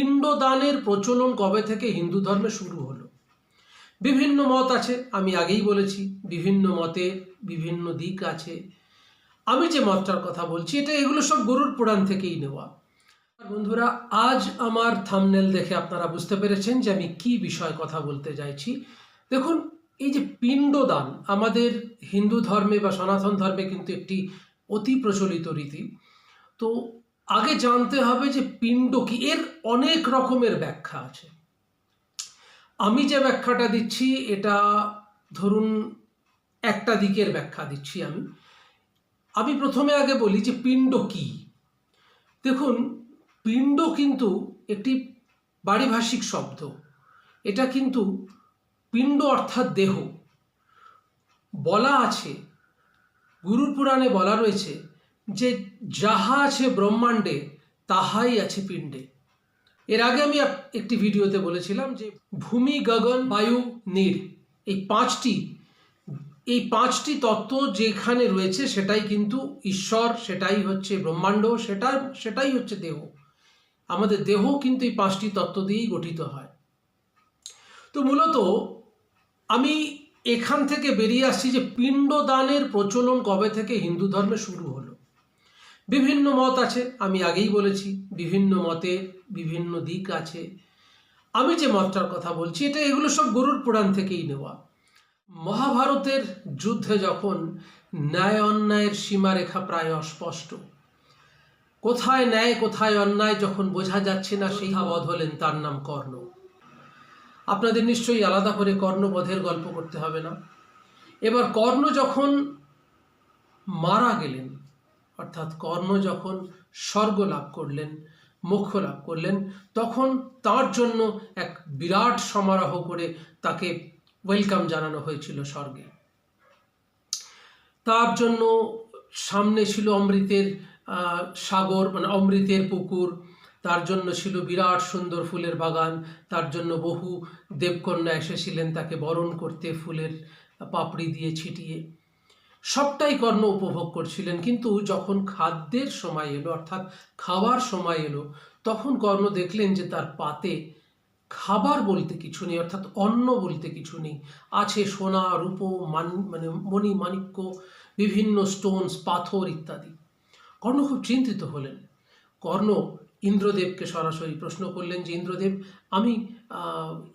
পিণ্ডদানের প্রচলন কবে থেকে হিন্দু ধর্মে শুরু হলো? বিভিন্ন মত আছে, আমি আগেই বলেছি, বিভিন্ন মতে বিভিন্ন দিক আছে। আমি যে মতটার কথা বলছি, এটা এগুলো সব গরুর পুরাণ থেকেই নেওয়া। বন্ধুরা, আজ আমার থামনেল দেখে আপনারা বুঝতে পেরেছেন যে আমি কি বিষয় কথা বলতে চাইছি। দেখুন, এই যে পিণ্ডদান, আমাদের হিন্দু ধর্মে বা সনাতন ধর্মে কিন্তু একটি অতি প্রচলিত রীতি। তো আগে জানতে হবে যে পিণ্ড কি? এর অনেক রকমের ব্যাখ্যা আছে। আমি যে ব্যাখ্যাটা দিচ্ছি, এটা ধরুন একটা দিকের ব্যাখ্যা দিচ্ছি আমি। আমি প্রথমে আগে বলি যে পিণ্ড কি? দেখুন, পিণ্ড কিন্তু একটি পারিভাষিক শব্দ। এটা কিন্তু পিণ্ড অর্থাৎ দেহ। বলা আছে, গুরুর পুরাণে বলা রয়েছে যে যাহা আছে ব্রহ্মাণ্ডে, তাহাই আছে পিণ্ডে। এর আগে আমি একটি ভিডিওতে বলেছিলাম যে ভূমি, গগন, বায়ু, নীর, এই পাঁচটি এই পাঁচটি তত্ত্ব যেখানে রয়েছে সেটাই কিন্তু ঈশ্বর, সেটাই হচ্ছে ব্রহ্মাণ্ড সেটা সেটাই হচ্ছে দেহ। আমাদের দেহ কিন্তু এই পাঁচটি তত্ত্ব দিয়েই গঠিত হয়। তো মূলত আমি এখান থেকে বেরিয়ে আসছি যে পিণ্ডদানের প্রচলন কবে থেকে হিন্দু ধর্মে শুরু হলো। বিভিন্ন মত আছে, আমি আগেই বলেছি, বিভিন্ন মতে বিভিন্ন দিক আছে। আমি যে মতটার কথা বলছি, এটা এগুলো সব গরুর পুরাণ থেকেই নেওয়া। মহাভারতের যুদ্ধে যখন ন্যায় অন্যায়ের সীমারেখা প্রায় অস্পষ্ট, কোথায় ন্যায়, কোথায় অন্যায় যখন বোঝা যাচ্ছে না, সেই বধ হলেন তার নাম কর্ণ। আপনাদের নিশ্চয়ই আলাদা করে কর্ণবধের গল্প করতে হবে না। এবার কর্ণ যখন মারা গেলেন অর্থাৎ কর্ণ যখন স্বর্গ লাভ করলেন, মোক্ষ লাভ করলেন, তখন তার জন্য এক বিরাট সমারোহ করে তাকে ওয়েলকাম জানানো হয়েছিল স্বর্গে। তার জন্য সামনে ছিল অমৃতের সাগর মানে অমৃতের পুকুর, তার জন্য ছিল বিরাট সুন্দর ফুলের বাগান, তার জন্য বহু দেবকন্যা এসেছিলেন তাকে বরণ করতে, ফুলের পাপড়ি দিয়ে ছিটিয়ে। সবটাই কর্ণ উপভোগ করছিলেন। কিন্তু যখন খাদ্যের সময় এলো, অর্থাৎ খাওয়ার সময় এলো, তখন কর্ণ দেখলেন যে তার পাতে খাবার বলতে কিছু নেই, অর্থাৎ অন্ন বলতে কিছু নেই। আছে সোনা, রূপো, মান মানে মণি, মাণিক্য, বিভিন্ন স্টোনস পাথর ইত্যাদি। কর্ণ খুব চিন্তিত হলেন। কর্ণ ইন্দ্রদেবকে সরাসরি প্রশ্ন করলেন যে, ইন্দ্রদেব, আমি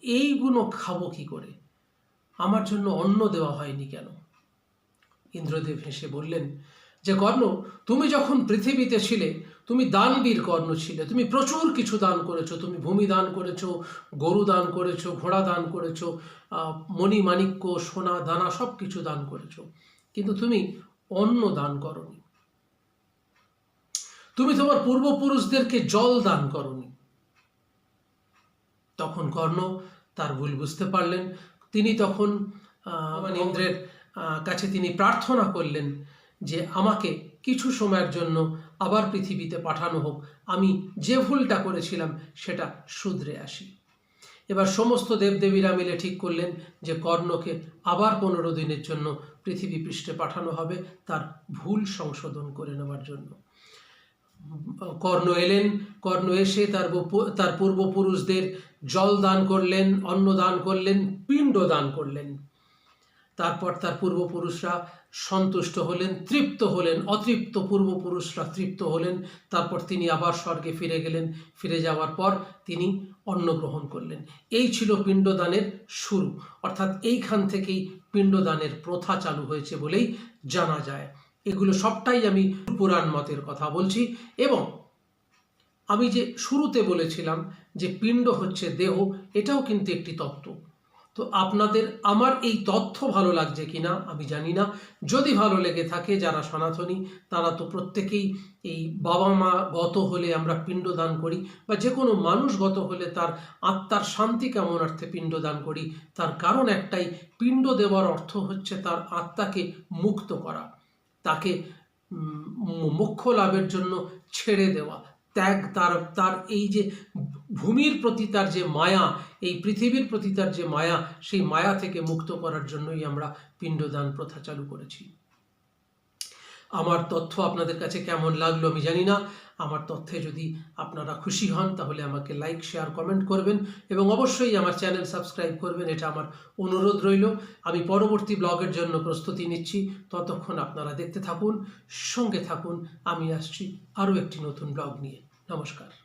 এইগুলো খাব কি করে? আমার জন্য অন্ন দেওয়া হয়নি কেন? ইন্দ্রদেব হেসে বললেন যে কর্ণ তুমি যখন পৃথিবীতে ছিলে তুমি দানবীর কর্ণ ছিলে। তুমি প্রচুর কিছু দান করেছ। তুমি ভূমি দান করেছ গরু দান করেছ ঘোড়া দান করেছ মণি মাণিক্য সোনা দানা সব কিছু দান করেছ। কিন্তু তুমি অন্ন দান করনি। তুমি তোমার পূর্বপুরুষদেরকে জল দান করনি। তখন কর্ণ তার ভুল বুঝতে পারলেন। তিনি তখন আহ, মানে ইন্দ্রের কাছে তিনি প্রার্থনা করলেন যে আমাকে কিছু সময়ের জন্য আবার পৃথিবীতে পাঠানো হোক। আমি যে ভুলটা করেছিলাম সেটা শুধরে আসি। এবার সমস্ত দেবদেবীরা মিলে ঠিক করলেন যে কর্ণকে আবার পনেরো দিনের জন্য পৃথিবী পৃষ্ঠে পাঠানো হবে তার ভুল সংশোধন করে নেওয়ার জন্য। কর্ণ এলেন, কর্ণ এসে তার তার পূর্বপুরুষদের জল দান করলেন, অন্ন দান করলেন, পিণ্ড দান করলেন। তারপর তার পূর্বপুরুষরা সন্তুষ্ট হলেন, তৃপ্ত হলেন, অতৃপ্ত পূর্বপুরুষরা তৃপ্ত হলেন। তারপর তিনি আবার স্বর্গে ফিরে গেলেন। ফিরে যাওয়ার পর তিনি অন্ন গ্রহণ করলেন। এই ছিল পিণ্ডদানের শুরু। অর্থাৎ এইখান থেকেই পিণ্ডদানের প্রথা চালু হয়েছে বলেই জানা যায়। এগুলো সবটাই আমি পুরাণ মতের কথা বলছি এবং আমি যে শুরুতে বলেছিলাম যে পিণ্ড হচ্ছে দেহ, এটাও কিন্তু একটি তত্ত্ব। তো আপনাদের আমার এই তথ্য ভালো লাগছে কিনা আমি জানি না। যদি ভালো লেগে থাকে যারা সনাতনী, তারা তো প্রত্যেকেই এই বাবা মা গত হলে আমরা পিণ্ডদান করি বা যে কোনো মানুষ গত হলে তার আত্মার শান্তি কেমন অর্থে পিণ্ডদান করি, তার কারণ একটাই, পিণ্ড দেওয়ার অর্থ হচ্ছে তার আত্মাকে মুক্ত করা, তাকে মোক্ষ লাভের জন্য ছেড়ে দেওয়া। ত্যাগ, তার তার এই যে ভূমির প্রতি তার যে মায়া, এই পৃথিবীর প্রতি তার যে মায়া, সেই মায়া থেকে মুক্ত করার জন্যই আমরা পিণ্ডদান প্রথা চালু করেছি। আমার তথ্য আপনাদের কাছে কেমন লাগল আমি জানি না। আমার তথ্যে যদি আপনারা খুশি হন, তাহলে আমাকে লাইক শেয়ার কমেন্ট করবেন এবং অবশ্যই আমার চ্যানেল সাবস্ক্রাইব করবেন, এটা আমার অনুরোধ রইল। আমি পরবর্তী ব্লগের জন্য প্রস্তুতি নিচ্ছি। ততক্ষণ আপনারা দেখতে থাকুন, সঙ্গে থাকুন। আমি আসছি আরও একটি নতুন ব্লগ নিয়ে। নমস্কার।